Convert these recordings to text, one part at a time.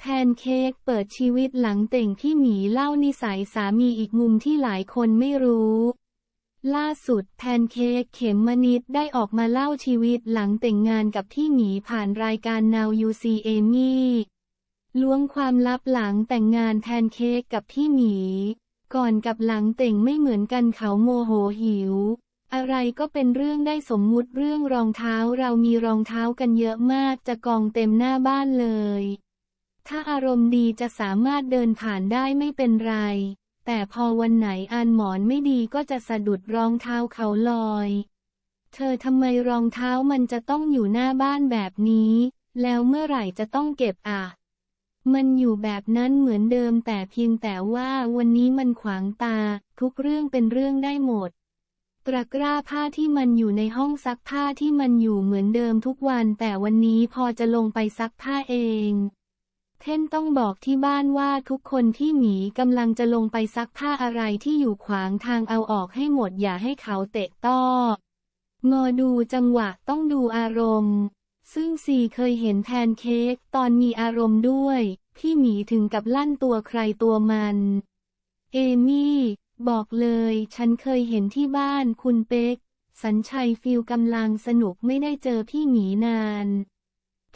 แพนเค้กเปิดชีวิตหลังแต่งที่หมีเล่านิสัยสามีอีกมุมที่หลายคนไม่รู้ ล่าสุดแพนเค้กเข็มมนิดได้ออกมาเล่าชีวิตหลังแต่งงานกับที่หมีผ่านรายการ Now You See Amy ล้วงความลับหลังแต่งงานแพนเค้กกับที่หมี ก่อนกับหลังแต่งไม่เหมือนกันเขาโมโหหิว อะไรก็เป็นเรื่องได้สมมุติเรื่องรองเท้าเรามีรองเท้ากันเยอะมากจะกองเต็มหน้าบ้านเลย ถ้าอารมณ์ดีจะสามารถเดินผ่านได้ไม่เป็นไร แต่พอวันไหนอ่านหมอนไม่ดีก็จะสะดุดรองเท้าเขาลอย เธอทำไมรองเท้ามันจะต้องอยู่หน้าบ้านแบบนี้ แล้วเมื่อไหร่จะต้องเก็บอะ มันอยู่แบบนั้นเหมือนเดิมแต่เพียงแต่ว่าวันนี้มันขวางตา ทุกเรื่องเป็นเรื่องได้หมดตะกร้าผ้าที่มันอยู่ในห้องซักผ้าที่มันอยู่เหมือนเดิมทุกวันแต่วันนี้พอจะลงไปซักผ้าเอง เท่นต้องบอกที่บ้านว่าทุกคนที่หมีกำลังจะลงไปซักผ้าอะไรที่อยู่ขวางทางเอาออกให้หมดอย่าให้เขาเตะต้องอดูจังหวะต้องดูอารมณ์ ซึ่งซีเคยเห็นแพนเค้กตอนมีอารมณ์ด้วย พี่หมีถึงกับลั่นตัวใครตัวมัน เอมี่ บอกเลย ฉันเคยเห็นที่บ้านคุณเป๊ก สัญชัยฟิลกำลังสนุกไม่ได้เจอพี่หมีนาน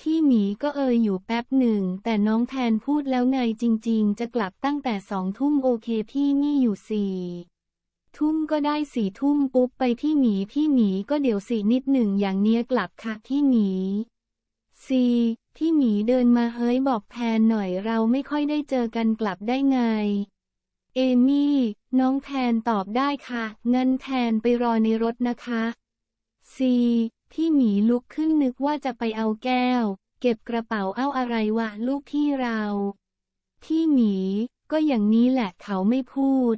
พี่หมีก็เอ่ยอยู่แป๊บหนึ่ง แต่น้องแทนพูดแล้วไงจริง ๆ จะกลับตั้งแต่สองทุ่มโอเคพี่นี่อยู่สี่ทุ่มก็ได้สี่ทุ่มปุ๊บไปพี่หมีพี่หมีก็เดี๋ยวสี่นิดหนึ่งอย่างเนี้ยกลับค่ะพี่หมีซีพี่หมีเดินมาเฮ้ยบอกแพนหน่อยเราไม่ค่อยได้เจอกันกลับได้ไง เอมี่ น้องแพนตอบได้ค่ะงั้นแพนไปรอในรถนะคะซี พี่หมีลุกขึ้นนึกว่าจะไปเอาแก้ว เก็บกระเป๋าเอาอะไรวะลูกพี่เรา พี่หมี ก็อย่างนี้แหละเขาไม่พูด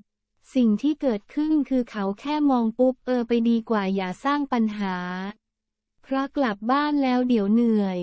สิ่งที่เกิดขึ้นคือเขาแค่มองปุ๊บเออไปดีกว่าอย่าสร้างปัญหา เพราะกลับบ้านแล้วเดี๋ยวเหนื่อย